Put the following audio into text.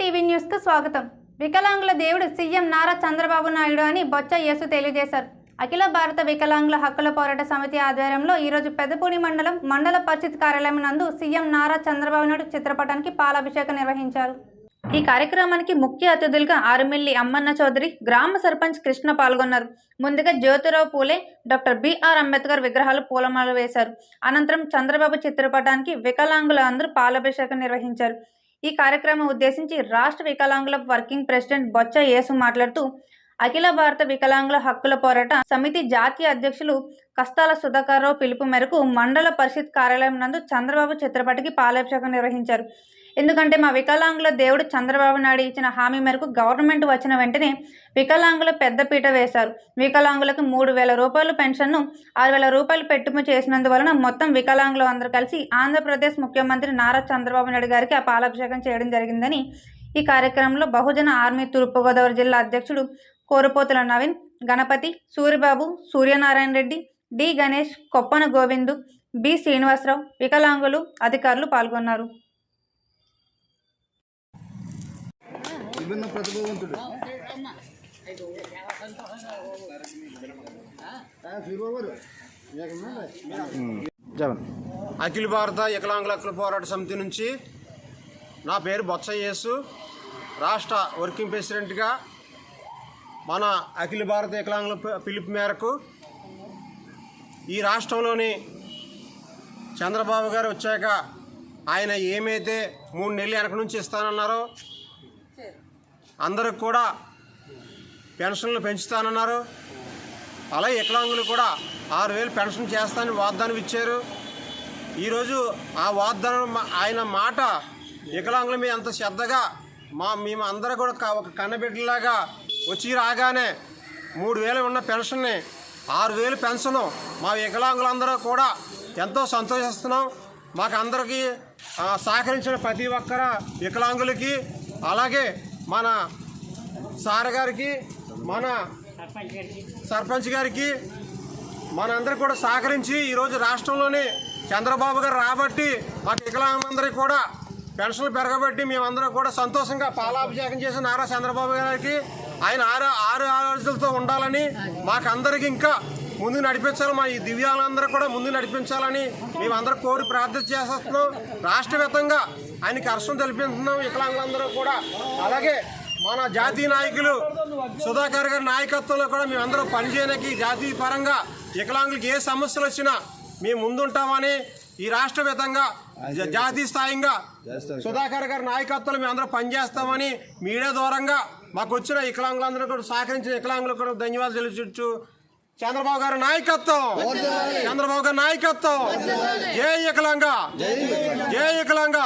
TV న్యూస్కు స్వాగతం. వికలాంగుల దేవుడు సీఎం నారా చంద్రబాబు నాయుడు అని బొచ్చ యేసు తెలియజేశారు. అఖిల భారత వికలాంగుల హక్కుల పోరాట సమితి ఆధ్వర్యంలో ఈరోజు పెద్దపూడి మండలం మండల పరిషత్ కార్యాలయం నందు సీఎం నారా చంద్రబాబు నాయుడు చిత్రపటానికి పాలాభిషేకం నిర్వహించారు. ఈ కార్యక్రమానికి ముఖ్య అతిథులుగా ఆరుమిల్లి అమ్మన్న చౌదరి గ్రామ సర్పంచ్ కృష్ణ పాల్గొన్నారు. ముందుగా Jyotirao Phule doctor B R Ambedkar విగ్రహాలు పూలమాల వేశారు. అనంతరం చంద్రబాబు చిత్రపటానికి వికలాంగుల అందరూ పాలాభిషేకం నిర్వహించారు. ఈ కార్యక్రమం ఉద్దేశించి రాష్ట్ర వికలాంగుల వర్కింగ్ ప్రెసిడెంట్ బొచ్చ యేసు మాట్లాడుతూ అఖిల భారత వికలాంగుల హక్కుల పోరాట సమితి జాతీయ అధ్యక్షులు కస్తాల సుధాకర్రావు పిలుపు మేరకు మండల పరిషత్ కార్యాలయం నందు చంద్రబాబు చిత్రపటికి పాలాభిషేకం నిర్వహించారు. ఎందుకంటే మా వికలాంగుల దేవుడు చంద్రబాబు నాయుడు ఇచ్చిన హామీ మేరకు గవర్నమెంట్ వచ్చిన వెంటనే వికలాంగుల పెద్దపీట వేశారు. వికలాంగులకు మూడు వేల రూపాయల పెన్షన్ను ఆరు వేల రూపాయలు పెట్టుబడి చేసినందువలన మొత్తం వికలాంగులు అందరూ కలిసి ఆంధ్రప్రదేశ్ ముఖ్యమంత్రి నారా చంద్రబాబు నాయుడు గారికి ఆ పాలాభిషేకం చేయడం జరిగిందని ఈ కార్యక్రమంలో బహుజన ఆర్మీ తూర్పుగోదావరి జిల్లా అధ్యక్షుడు కోరపోతుల నవీన్ గణపతి సూరిబాబు సూర్యనారాయణ రెడ్డి డి గణేష్ కొప్పన గోవిందు బి శ్రీనివాసరావు వికలాంగులు అధికారులు పాల్గొన్నారు. విభిన్న ప్రతిభావంతుడు. అఖిల భారత వికలాంగుల హక్కుల పోరాట సమితి నుంచి నా పేరు బొత్స యేసు. రాష్ట్ర వర్కింగ్ ప్రెసిడెంట్గా మన అఖిల భారత వికలాంగుల పిలుపు మేరకు ఈ రాష్ట్రంలోని చంద్రబాబు గారు వచ్చాక ఆయన ఏమైతే మూడు నెలలు వెనక నుంచి ఇస్తానన్నారో అందరికి కూడా పెన్షన్లు పెంచుతానన్నారు. అలాగే వికలాంగులు కూడా ఆరు వేలు పెన్షన్ చేస్తానని వాగ్దానం ఇచ్చారు. ఈరోజు ఆ వాగ్దానం ఆయన మాట వికలాంగుల మీద అంత శ్రద్ధగా మా మేము అందరూ కూడా ఒక కన్నబిడ్డలాగా వచ్చి రాగానే మూడు వేలు ఉన్న పెన్షన్ని ఆరు వేలు పెన్షను మా వికలాంగులందరూ కూడా ఎంతో సంతోషిస్తున్నాం. మాకు అందరికీ సహకరించిన ప్రతి ఒక్కర వికలాంగులకి అలాగే మన సార్ గారికి మన సర్పంచ్ గారికి మనందరూ కూడా సహకరించి ఈరోజు రాష్ట్రంలోని చంద్రబాబు గారు రాబట్టి మాకు వికలాంగులందరికీ కూడా పెన్షన్లు పెరగబట్టి మేమందరం కూడా సంతోషంగా పాలాభిషేకం చేసిన నారా చంద్రబాబు గారికి ఆయన ఆరు ఆరు ఆలోచనలతో ఉండాలని మాకందరికి ఇంకా ముందు నడిపించాలి మా ఈ దివ్యాంగులందరూ కూడా ముందు నడిపించాలని మేమందరం కోరి ప్రార్థన చేసేస్తున్నాం. రాష్ట్రవ్యాప్తంగా ఆయనకి హర్షం తెలిపిస్తున్నాం. వికలాంగులందరూ కూడా. అలాగే మన జాతీయ నాయకులు సుధాకర్ గారి నాయకత్వంలో కూడా మేమందరం పనిచేయడానికి జాతీయ పరంగా వికలాంగులకు ఏ సమస్యలు వచ్చినా మేము ముందుంటామని ఈ రాష్ట్ర జాతీయ స్థాయిగా సుధాకర్ గారి నాయకత్వంలో మేము అందరం పనిచేస్తామని మీడియా దూరంగా మాకు వచ్చిన వికలాంగులందరూ కూడా సహకరించిన వికలాంగులకు కూడా ధన్యవాదాలు తెలియచ్చు చంద్రబాబు గారి నాయకత్వం. చంద్రబాబు గారి నాయకత్వం. జై వికలాంగ. జై వికలాంగ.